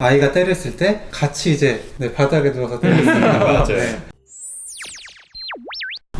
아이가 때렸을 때 같이 이제 네, 바닥에 누워서 때렸습니다. 맞아요. 네.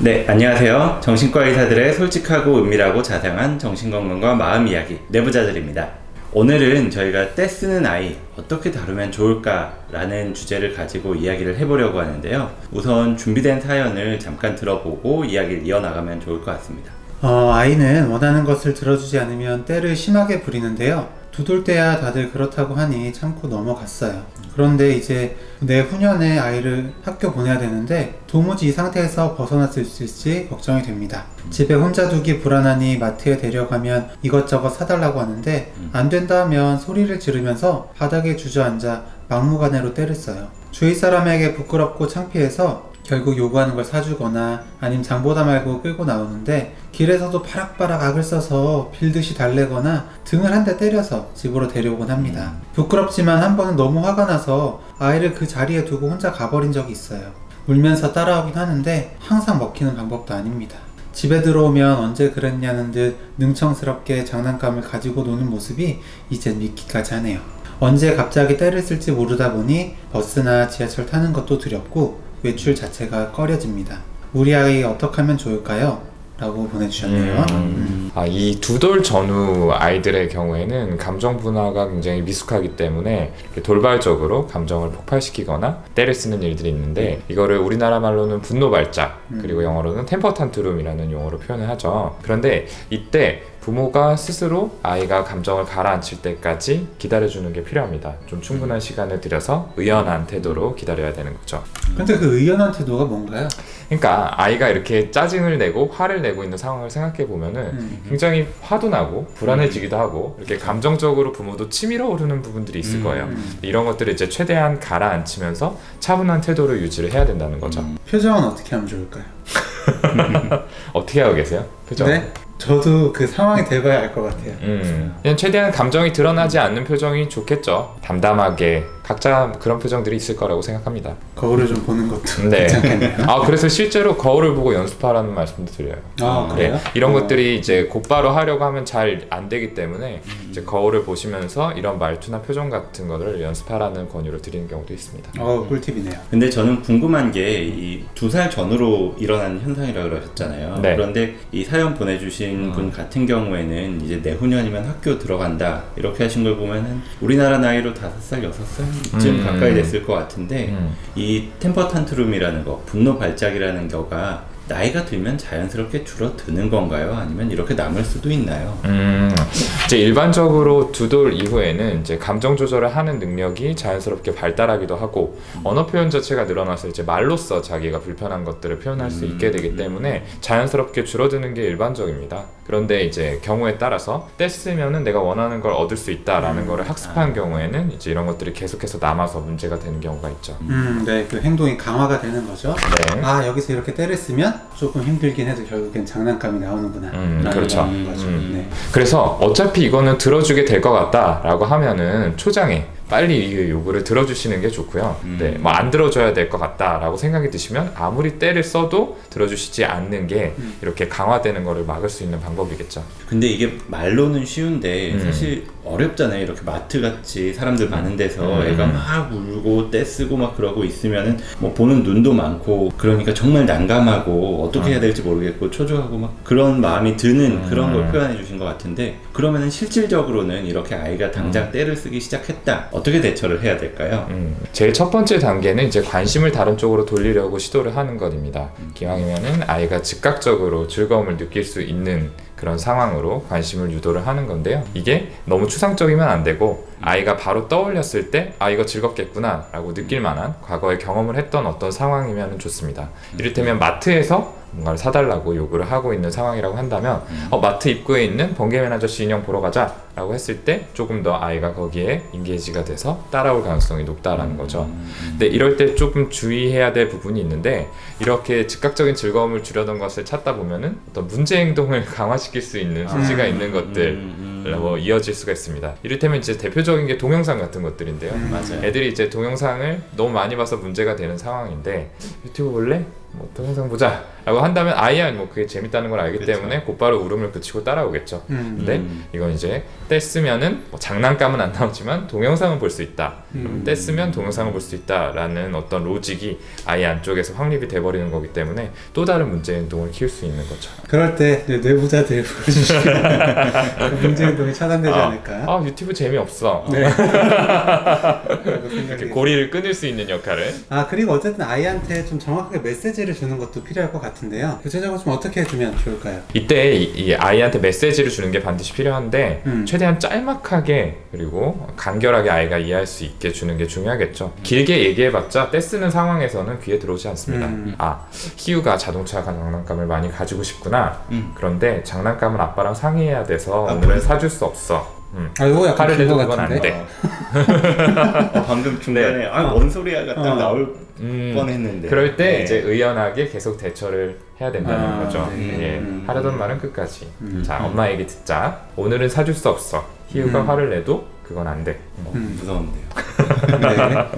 네, 안녕하세요. 정신과 의사들의 솔직하고 은밀하고 자상한 정신건강과 마음 이야기 내부자들입니다. 오늘은 저희가 떼 쓰는 아이 어떻게 다루면 좋을까라는 주제를 가지고 이야기를 해보려고 하는데요. 우선 준비된 사연을 잠깐 들어보고 이야기를 이어나가면 좋을 것 같습니다. 어, 아이는 원하는 것을 들어주지 않으면 때를 심하게 부리는데요. 두돌 때야 다들 그렇다고 하니 참고 넘어갔어요. 그런데 이제 내후년에 아이를 학교 보내야 되는데 도무지 이 상태에서 벗어날 수 있을지 걱정이 됩니다. 집에 혼자 두기 불안하니 마트에 데려가면 이것저것 사달라고 하는데 안 된다 하면 소리를 지르면서 바닥에 주저앉아 막무가내로 때를 써요. 주위 사람에게 부끄럽고 창피해서 결국 요구하는 걸 사주거나 아님 장보다 말고 끌고 나오는데 길에서도 바락바락 악을 써서 빌듯이 달래거나 등을 한 대 때려서 집으로 데려오곤 합니다. 부끄럽지만 한 번은 너무 화가 나서 아이를 그 자리에 두고 혼자 가버린 적이 있어요. 울면서 따라오긴 하는데 항상 먹히는 방법도 아닙니다. 집에 들어오면 언제 그랬냐는 듯 능청스럽게 장난감을 가지고 노는 모습이 이젠 믿기까지 하네요. 언제 갑자기 때를 쓸지 모르다 보니 버스나 지하철 타는 것도 두렵고 외출 자체가 꺼려집니다. 우리 아이 어떻게 하면 좋을까요? 라고 보내주셨네요. 음. 아, 이 두돌 전후 아이들의 경우에는 감정 분화가 굉장히 미숙하기 때문에 돌발적으로 감정을 폭발시키거나 때를 쓰는 일들이 있는데 이거를 우리나라 말로는 분노 발작 그리고 영어로는 템퍼 탄트룸이라는 용어로 표현을 하죠. 그런데 이때 부모가 스스로 아이가 감정을 가라앉힐 때까지 기다려주는 게 필요합니다. 좀 충분한 시간을 들여서 의연한 태도로 기다려야 되는 거죠. 근데 그 의연한 태도가 뭔가요? 그러니까 아이가 이렇게 짜증을 내고 화를 내고 있는 상황을 생각해 보면은 음. 굉장히 화도 나고 불안해지기도 하고 이렇게 감정적으로 부모도 치밀어 오르는 부분들이 있을 음. 거예요. 이런 것들을 이제 최대한 가라앉히면서 차분한 태도를 유지를 해야 된다는 거죠. 음. 표정은 어떻게 하면 좋을까요? 어떻게 하고 계세요? 그죠? 네? 저도 그 상황이 돼봐야 알 것 같아요. 음, 그냥 최대한 감정이 드러나지 않는 표정이 좋겠죠. 담담하게 각자 그런 표정들이 있을 거라고 생각합니다. 거울을 좀 보는 것도 네. 괜찮겠네요. 아 그래서 실제로 거울을 보고 연습하라는 말씀도 드려요. 아, 네, 그래요? 네, 이런 어. 것들이 이제 곧바로 하려고 하면 잘 안 되기 때문에 음. 이제 거울을 보시면서 이런 말투나 표정 같은 거를 연습하라는 권유를 드리는 경우도 있습니다. 어, 꿀팁이네요. 근데 저는 궁금한 게 이 두 살 전후로 일어난 현상이라고 그러셨잖아요. 네. 그런데 이 사연 보내주신 분 같은 경우에는 이제 내후년이면 학교 들어간다 이렇게 하신 걸 보면은 우리나라 나이로 다섯 살 여섯 살쯤 음. 가까이 됐을 것 같은데 음. 이 템퍼 탄트룸이라는 거, 분노 발작이라는 거가 나이가 들면 자연스럽게 줄어드는 건가요? 아니면 이렇게 남을 수도 있나요? 음, 이제 일반적으로 두 돌 이후에는 이제 감정 조절을 하는 능력이 자연스럽게 발달하기도 하고 언어 표현 자체가 늘어나서 이제 말로써 자기가 불편한 것들을 표현할 수 있게 되기 때문에 자연스럽게 줄어드는 게 일반적입니다. 그런데 이제 경우에 따라서 뗐으면은 내가 원하는 걸 얻을 수 있다라는 거를 학습한 경우에는 이제 이런 것들이 계속해서 남아서 문제가 되는 경우가 있죠. 음, 네, 그 행동이 강화가 되는 거죠. 네. 아, 여기서 이렇게 때를 쓰면 조금 힘들긴 해도 결국엔 장난감이 나오는구나. 음, 라는 그렇죠. 거는 거죠. 음. 네. 그래서 어차피 이거는 들어주게 될 것 같다라고 하면은 초장에 빨리 이 요구를 들어주시는 게 좋고요. 음. 네, 뭐 안 들어줘야 될 것 같다라고 생각이 드시면 아무리 때를 써도 들어주시지 않는 게 음. 이렇게 강화되는 거를 막을 수 있는 방법이겠죠. 근데 이게 말로는 쉬운데 음. 사실 어렵잖아요. 이렇게 마트 같이 사람들 많은 데서 음. 애가 막 울고 떼쓰고 막 그러고 있으면은 뭐 보는 눈도 많고 그러니까 정말 난감하고 어떻게 해야 될지 모르겠고 초조하고 막 그런 마음이 드는 음. 그런 걸 표현해 주신 것 같은데 그러면은 실질적으로는 이렇게 아이가 당장 음. 떼를 쓰기 시작했다. 어떻게 대처를 해야 될까요? 음, 제일 첫 번째 단계는 이제 관심을 다른 쪽으로 돌리려고 시도를 하는 것입니다. 기왕이면은 아이가 즉각적으로 즐거움을 느낄 수 있는 그런 상황으로 관심을 유도를 하는 건데요. 이게 너무 추상적이면 안 되고 아이가 바로 떠올렸을 때 아 이거 즐겁겠구나 라고 느낄 만한 과거에 경험을 했던 어떤 상황이면 좋습니다. 이를테면 마트에서 뭔가를 사달라고 요구를 하고 있는 상황이라고 한다면 어, 마트 입구에 있는 번개맨 아저씨 인형 보러 가자 라고 했을 때 조금 더 아이가 거기에 인게이지가 돼서 따라올 가능성이 높다라는 거죠. 근데 이럴 때 조금 주의해야 될 부분이 있는데 이렇게 즉각적인 즐거움을 주려던 것을 찾다 보면은 어떤 문제 행동을 강화시킬 수 있는 소지가 있는 것들 음, 음. 뭐 이어질 수가 있습니다. 이를테면 이제 대표적인 게 동영상 같은 것들인데요. 음. 맞아요. 애들이 이제 동영상을 너무 많이 봐서 문제가 되는 상황인데 유튜브 볼래? 뭐 동영상 보자 라고 한다면 아이야 뭐 그게 재밌다는 걸 알기 그쵸. 때문에 곧바로 울음을 그치고 따라오겠죠 음. 근데 음. 이건 이제 떼쓰면은 뭐 장난감은 안 나오지만 동영상은 볼 수 있다 음. 떼쓰면 동영상을 볼 수 있다 라는 어떤 로직이 아이 안쪽에서 확립이 돼버리는 거기 때문에 또 다른 문제 행동을 키울 수 있는 거죠 그럴 때 이제 뇌부자들 보여주시면 그 문제 행동이 차단되지 아, 않을까? 아 유튜브 재미없어 네. 이렇게 고리를 끊을 수 있는 역할을 아 그리고 어쨌든 아이한테 좀 정확하게 메시지 를 주는 것도 필요할 것 같은데요. 구체적으로 좀 어떻게 해주면 좋을까요? 이때 이, 이 아이한테 메시지를 주는 게 반드시 필요한데 음. 최대한 짤막하게 그리고 간결하게 아이가 이해할 수 있게 주는 게 중요하겠죠. 길게 얘기해봤자 떼쓰는 상황에서는 귀에 들어오지 않습니다. 음. 아 희우가 자동차 장난감을 많이 가지고 싶구나. 음. 그런데 장난감을 아빠랑 상의해야 돼서 아, 오늘은 그래? 사줄 수 없어. 음. 아 이거 약간 화를 긴거 내도 그건 안 같은데. 돼. 어, 방금 중간에 아뭔 소리야가 딱 어. 나올 음. 뻔했는데. 그럴 때 네. 이제 의연하게 계속 대처를 해야 된다는 아, 거죠. 네. 예, 음. 하려던 말은 끝까지. 음. 자, 엄마 얘기 듣자. 오늘은 사줄 수 없어. 희우가 음. 화를 내도 그건 안 돼. 어, 음. 무서운데요. 네.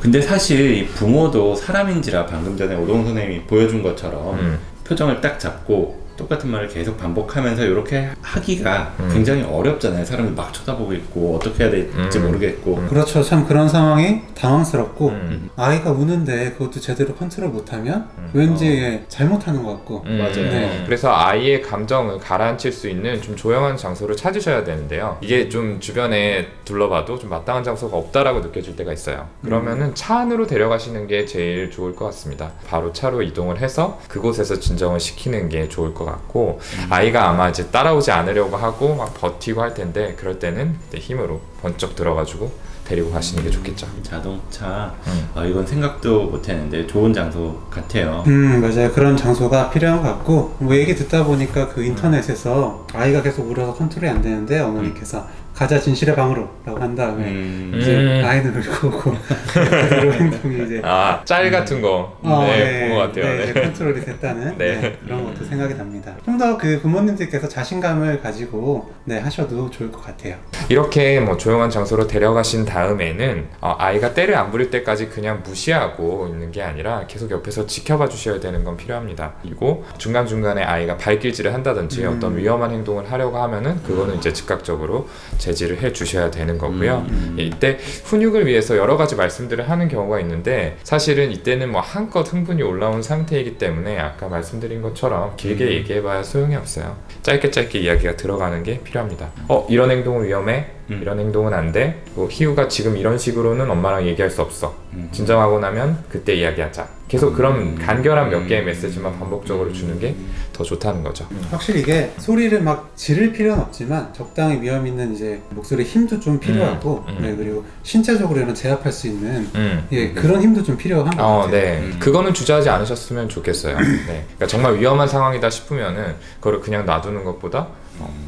근데 사실 이 부모도 사람인지라 방금 전에 오동 선생님이 보여준 것처럼 음. 표정을 딱 잡고 똑같은 말을 계속 반복하면서 이렇게 하기가 음. 굉장히 어렵잖아요. 사람들 막 쳐다보고 있고 어떻게 해야 될지 음. 모르겠고. 음. 그렇죠. 참 그런 상황이 당황스럽고 음. 아이가 우는데 그것도 제대로 컨트롤 못하면 음. 왠지 잘못하는 것 같고. 음, 맞아요. 네. 그래서 아이의 감정을 가라앉힐 수 있는 좀 조용한 장소를 찾으셔야 되는데요. 이게 좀 주변에 둘러봐도 좀 마땅한 장소가 없다라고 느껴질 때가 있어요. 그러면은 차 안으로 데려가시는 게 제일 좋을 것 같습니다. 바로 차로 이동을 해서 그곳에서 진정을 시키는 게 좋을 것 같고 아이가 아마 이제 따라오지 않으려고 하고 막 버티고 할 텐데 그럴 때는 그때 힘으로 번쩍 들어가지고 데리고 가시는 게 좋겠죠. 자동차. 음. 아, 이건 생각도 못했는데 좋은 장소 같아요. 음 맞아요. 그런 장소가 필요한 것 같고 뭐 얘기 듣다 보니까 그 인터넷에서 아이가 계속 울어서 컨트롤이 안 되는데 어머니께서 가자 진실의 방으로라고 한 다음에 음. 이제 음. 아이는 울고 오고 그대로 행동이 이제 아, 짤 같은 거. 어, 네, 본 것 같아요. 네, 네. 컨트롤이 됐다는 네. 네, 그런 것도 생각이 납니다. 좀 더 그 부모님들께서 자신감을 가지고 네, 하셔도 좋을 것 같아요. 이렇게 뭐 조용한 장소로 데려가신 다음에는 어, 아이가 때를 안 부릴 때까지 그냥 무시하고 있는 게 아니라 계속 옆에서 지켜봐 주셔야 되는 건 필요합니다. 그리고 중간중간에 아이가 발길질을 한다든지 음. 어떤 위험한 행동을 하려고 하면은 그거는 이제 즉각적으로 제 지를 해 주셔야 되는 거고요. 음. 예, 이때 훈육을 위해서 여러 가지 말씀들을 하는 경우가 있는데 사실은 이때는 뭐 한껏 흥분이 올라온 상태이기 때문에 아까 말씀드린 것처럼 길게 음. 얘기해봐야 소용이 없어요. 짧게 짧게 이야기가 들어가는 게 필요합니다. 어 이런 행동은 위험해. 음. 이런 행동은 안 돼. 뭐 희우가 지금 이런 식으로는 엄마랑 얘기할 수 없어. 음. 진정하고 나면 그때 이야기하자. 계속 그런 음. 간결한 몇 개의 음. 메시지만 반복적으로 주는 게 더 좋다는 거죠. 확실히 이게 소리를 막 지를 필요는 없지만 적당히 위험 있는 이제 목소리 힘도 좀 필요하고 음, 음. 네, 그리고 신체적으로는 제압할 수 있는 음. 예, 그런 힘도 좀 필요한 것 어, 같아요. 네. 음. 그거는 주저하지 않으셨으면 좋겠어요. 네. 그러니까 정말 위험한 상황이다 싶으면은 그거를 그냥 놔두는 것보다 어, 확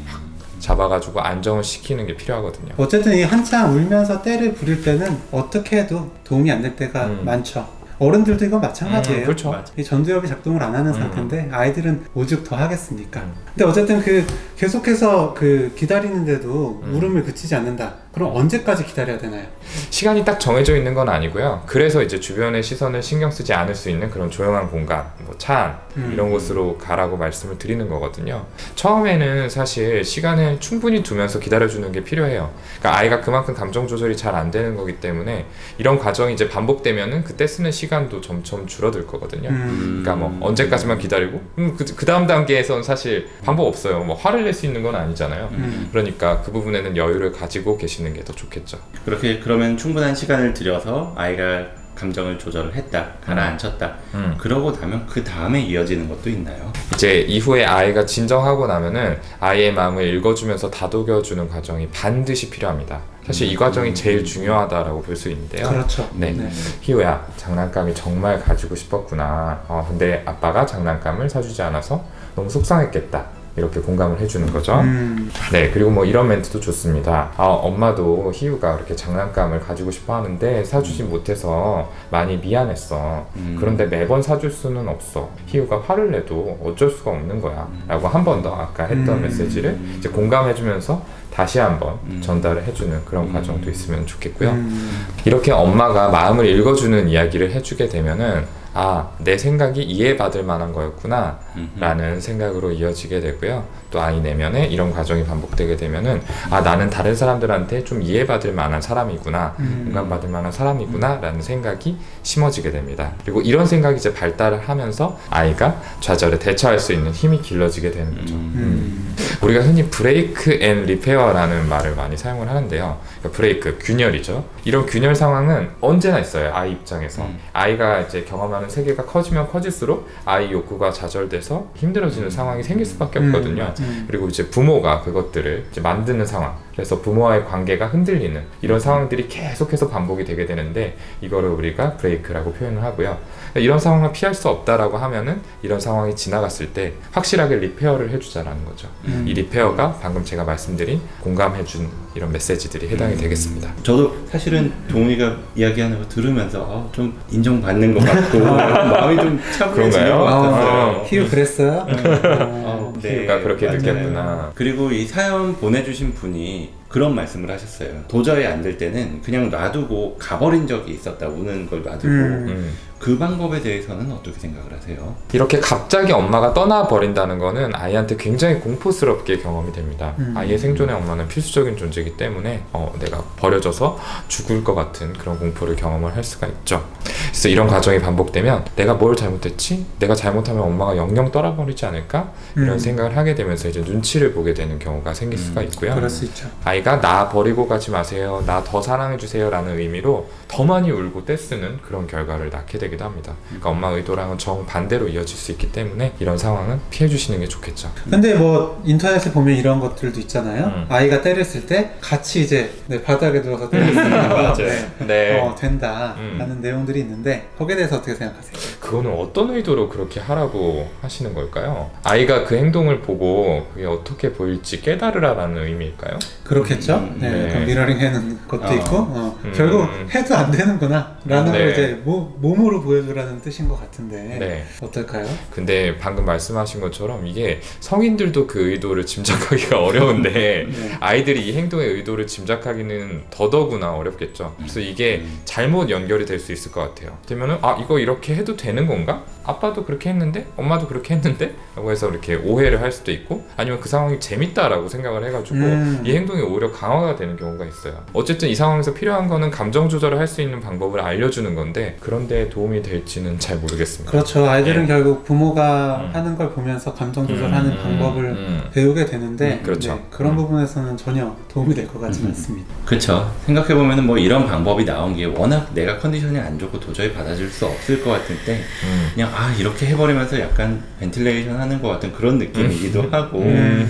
잡아가지고 안정을 시키는 게 필요하거든요. 어쨌든 이 한참 울면서 때를 부릴 때는 어떻게 해도 도움이 안 될 때가 음. 많죠. 어른들도 이건 마찬가지예요. 음, 그렇죠. 이 전두엽이 작동을 안 하는 음. 상태인데 아이들은 오죽 더 하겠습니까? 음. 근데 어쨌든 그 계속해서 그 기다리는데도 음. 울음을 그치지 않는다. 그럼 언제까지 기다려야 되나요? 시간이 딱 정해져 있는 건 아니고요. 그래서 이제 주변의 시선을 신경 쓰지 않을 수 있는 그런 조용한 공간, 뭐차 안, 음. 이런 곳으로 가라고 말씀을 드리는 거거든요. 처음에는 사실 시간을 충분히 두면서 기다려주는 게 필요해요. 그러니까 아이가 그만큼 감정 조절이 잘 안 되는 거기 때문에 이런 과정이 이제 반복되면은 그때 쓰는 시간도 점점 줄어들 거거든요. 음. 그러니까 뭐 언제까지만 기다리고 음, 그, 그 다음 단계에선 사실 방법 없어요. 뭐 화를 낼 수 있는 건 아니잖아요. 음. 그러니까 그 부분에는 여유를 가지고 계시는 게 더 좋겠죠. 그렇게 그러면 충분한 시간을 들여서 아이가 감정을 조절을 했다, 가라앉혔다. 음. 그러고 나면 그 다음에 이어지는 것도 있나요? 이제 이후에 아이가 진정하고 나면은 아이의 마음을 읽어주면서 다독여주는 과정이 반드시 필요합니다. 사실 이 과정이 제일 중요하다라고 볼 수 있는데요. 그렇죠. 네. 희우야, 장난감이 정말 가지고 싶었구나. 어, 근데 아빠가 장난감을 사주지 않아서 너무 속상했겠다. 이렇게 공감을 해주는 거죠. 음. 네, 그리고 뭐 이런 멘트도 좋습니다. 아, 엄마도 희우가 그렇게 장난감을 가지고 싶어 하는데 사주지 못해서 많이 미안했어. 음. 그런데 매번 사줄 수는 없어. 희우가 화를 내도 어쩔 수가 없는 거야. 라고 한 번 더 아까 했던 음. 메시지를 이제 공감해주면서 다시 한번 음. 전달을 해주는 그런 음. 과정도 있으면 좋겠고요. 음. 이렇게 엄마가 마음을 읽어주는 이야기를 해주게 되면은 아, 내 생각이 이해받을 만한 거였구나. 라는 생각으로 이어지게 되고요. 또 아이 내면에 이런 과정이 반복되게 되면은 아 나는 다른 사람들한테 좀 이해받을 만한 사람이구나, 음. 공감받을 만한 사람이구나 라는 생각이 심어지게 됩니다. 그리고 이런 생각이 이제 발달을 하면서 아이가 좌절에 대처할 수 있는 힘이 길러지게 되는 거죠. 음. 음. 우리가 흔히 브레이크 앤 리페어라는 말을 많이 사용을 하는데요. 그러니까 브레이크 균열이죠. 이런 균열 상황은 언제나 있어요. 아이 입장에서 음. 아이가 이제 경험하는 세계가 커지면 커질수록 아이 욕구가 좌절돼서 힘들어지는 상황이 생길 수밖에 없거든요. 음. 그리고 이제 부모가 그것들을 이제 만드는 상황. 그래서 부모와의 관계가 흔들리는 이런 상황들이 계속해서 반복이 되게 되는데 이거를 우리가 브레이크라고 표현을 하고요. 이런 상황을 피할 수 없다라고 하면은 이런 상황이 지나갔을 때 확실하게 리페어를 해주자라는 거죠. 음. 이 리페어가 방금 제가 말씀드린 공감해준 이런 메시지들이 해당이 되겠습니다. 저도 사실은 동훈이가 이야기하는 거 들으면서 아, 좀 인정받는 것 같고 마음이 좀 차분해지는 그런가요? 것 같았어요. 어. 히우 그랬어요? 어, 어, 네, 그러니까 그렇게 맞아요. 느꼈구나. 그리고 이 사연 보내주신 분이 그런 말씀을 하셨어요. 도저히 안 될 때는 그냥 놔두고 가버린 적이 있었다. 우는 걸 놔두고 음. 음. 그 방법에 대해서는 어떻게 생각을 하세요? 이렇게 갑자기 엄마가 떠나 버린다는 거는 아이한테 굉장히 공포스럽게 경험이 됩니다. 음. 아이의 생존에 엄마는 필수적인 존재이기 때문에 어, 내가 버려져서 죽을 것 같은 그런 공포를 경험을 할 수가 있죠. 그래서 이런 과정이 반복되면 내가 뭘 잘못했지? 내가 잘못하면 엄마가 영영 떠나버리지 않을까? 이런 음. 생각을 하게 되면서 이제 눈치를 보게 되는 경우가 생길 음. 수가 있고요. 그럴 수 있죠. 아이가 나 버리고 가지 마세요. 나 더 사랑해 주세요 라는 의미로 더 많이 울고 떼쓰는 그런 결과를 낳게 되 기도 합니다. 그러니까 엄마 의도랑은 정 반대로 이어질 수 있기 때문에 이런 상황은 피해 주시는 게 좋겠죠. 근데 뭐 인터넷에 보면 이런 것들도 있잖아요. 음. 아이가 때렸을 때 같이 이제 네, 바닥에 누워서 때렸으면 맞아요. 네. 네. 어, 된다 음. 라는 내용들이 있는데 거기에 대해서 어떻게 생각하세요? 그거는 어떤 의도로 그렇게 하라고 하시는 걸까요? 아이가 그 행동을 보고 그게 어떻게 보일지 깨달으라는 의미일까요? 그렇겠죠. 음, 네, 네. 그럼 미러링 해는 것도 어. 있고 어, 음. 결국 해도 안 되는구나 라는 네. 걸 이제 모, 몸으로 보여주라는 뜻인 것 같은데 네. 어떨까요? 근데 방금 말씀하신 것처럼 이게 성인들도 그 의도를 짐작하기가 어려운데 네. 아이들이 이 행동의 의도를 짐작하기는 더더구나 어렵겠죠. 그래서 이게 음. 잘못 연결이 될 수 있을 것 같아요. 되면은 아 이거 이렇게 해도 되는 건가? 아빠도 그렇게 했는데 엄마도 그렇게 했는데 라고 해서 이렇게 오해를 할 수도 있고 아니면 그 상황이 재밌다라고 생각을 해가지고 음. 이 행동이 오히려 강화가 되는 경우가 있어요. 어쨌든 이 상황에서 필요한 거는 감정 조절을 할 수 있는 방법을 알려주는 건데 그런데 도움 이 될지는 잘 모르겠습니다. 그렇죠. 아이들은 네. 결국 부모가 음. 하는 걸 보면서 감정 조절하는 음, 방법을 음. 배우게 되는데 음, 그렇죠. 네, 그런 음. 부분에서는 전혀 도움이 될 것 같지 음. 않습니다. 그렇죠. 생각해 보면은 뭐 이런 방법이 나온 게 워낙 내가 컨디션이 안 좋고 도저히 받아줄 수 없을 것 같을 때 음. 그냥 아 이렇게 해버리면서 약간 벤틸레이션 하는 것 같은 그런 느낌이기도 하고. 음.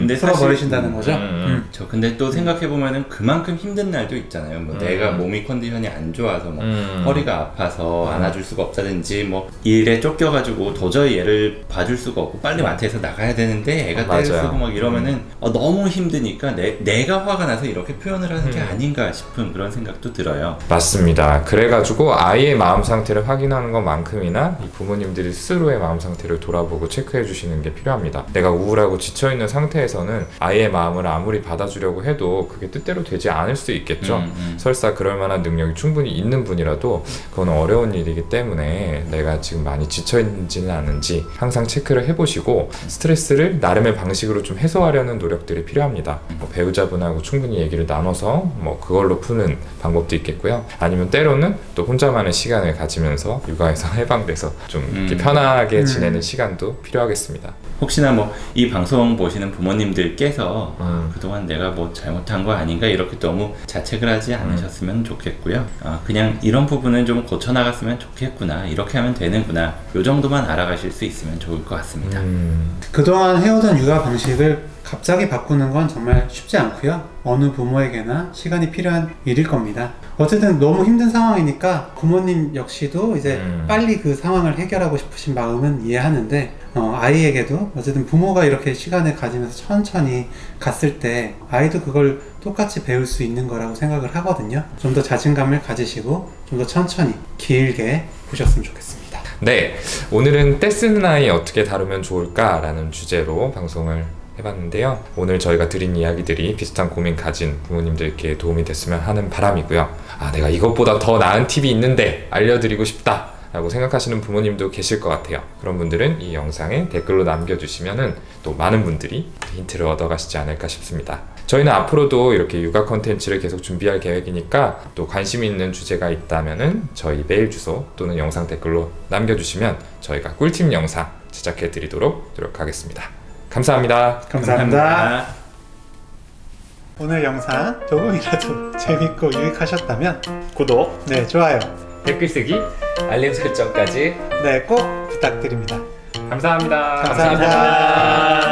근데 풀어 사실- 버리신다는 거죠. 음. 음. 저 근데 또 생각해 보면은 그만큼 힘든 날도 있잖아요. 뭐 음. 내가 몸이 컨디션이 안 좋아서 뭐 음. 허리가 아파서 안 아줄 수가 없다든지 뭐 일에 쫓겨가지고 도저히 얘를 봐줄 수가 없고 빨리 마트에서 나가야 되는데 애가 맞아요. 때를 쓰고 막 이러면은 어, 너무 힘드니까 내, 내가 화가 나서 이렇게 표현을 하는 게 음. 아닌가 싶은 그런 생각도 들어요. 맞습니다. 그래가지고 아이의 마음 상태를 확인하는 것만큼이나 이 부모님들이 스스로의 마음 상태를 돌아보고 체크해 주시는 게 필요합니다. 내가 우울하고 지쳐 있는 상태에서는 아이의 마음을 아무리 받아주려고 해도 그게 뜻대로 되지 않을 수 있겠죠. 음, 음. 설사 그럴 만한 능력이 충분히 있는 분이라도 그건 어려운 일이 기 때문에 내가 지금 많이 지쳐 있는지는 않은지 항상 체크를 해보시고 스트레스를 나름의 방식으로 좀 해소하려는 노력들이 필요합니다. 뭐 배우자분하고 충분히 얘기를 나눠서 뭐 그걸로 푸는 방법도 있겠고요. 아니면 때로는 또 혼자만의 시간을 가지면서 육아에서 해방돼서 좀 이렇게 음. 편하게 음. 지내는 시간도 필요하겠습니다. 혹시나 뭐 이 방송 보시는 부모님들께서 음. 그동안 내가 뭐 잘못한 거 아닌가 이렇게 너무 자책을 하지 않으셨으면 좋겠고요. 아, 그냥 이런 부분은 좀 고쳐나갔으면 좋겠구나. 이렇게 하면 되는구나. 요 정도만 알아가실 수 있으면 좋을 것 같습니다. 음, 그동안 해오던 육아 방식을 갑자기 바꾸는 건 정말 쉽지 않고요. 어느 부모에게나 시간이 필요한 일일 겁니다. 어쨌든 너무 힘든 상황이니까 부모님 역시도 이제 음. 빨리 그 상황을 해결하고 싶으신 마음은 이해하는데 어, 아이에게도 어쨌든 부모가 이렇게 시간을 가지면서 천천히 갔을 때 아이도 그걸 똑같이 배울 수 있는 거라고 생각을 하거든요. 좀 더 자신감을 가지시고 좀 더 천천히 길게 보셨으면 좋겠습니다. 네, 오늘은 떼쓰는 아이 어떻게 다루면 좋을까라는 주제로 방송을 해봤는데요. 오늘 저희가 드린 이야기들이 비슷한 고민 가진 부모님들께 도움이 됐으면 하는 바람이고요. 아, 내가 이것보다 더 나은 팁이 있는데 알려드리고 싶다. 라고 생각하시는 부모님도 계실 것 같아요. 그런 분들은 이 영상에 댓글로 남겨주시면은 또 많은 분들이 힌트를 얻어가시지 않을까 싶습니다. 저희는 앞으로도 이렇게 육아 컨텐츠를 계속 준비할 계획이니까 또 관심 있는 주제가 있다면은 저희 메일 주소 또는 영상 댓글로 남겨주시면 저희가 꿀팁 영상 제작해 드리도록 노력하겠습니다. 감사합니다. 감사합니다. 오늘 영상 조금이라도 재밌고 유익하셨다면 구독 네 좋아요 댓글 쓰기, 알림 설정까지 네 꼭 부탁드립니다. 감사합니다. 감사합니다.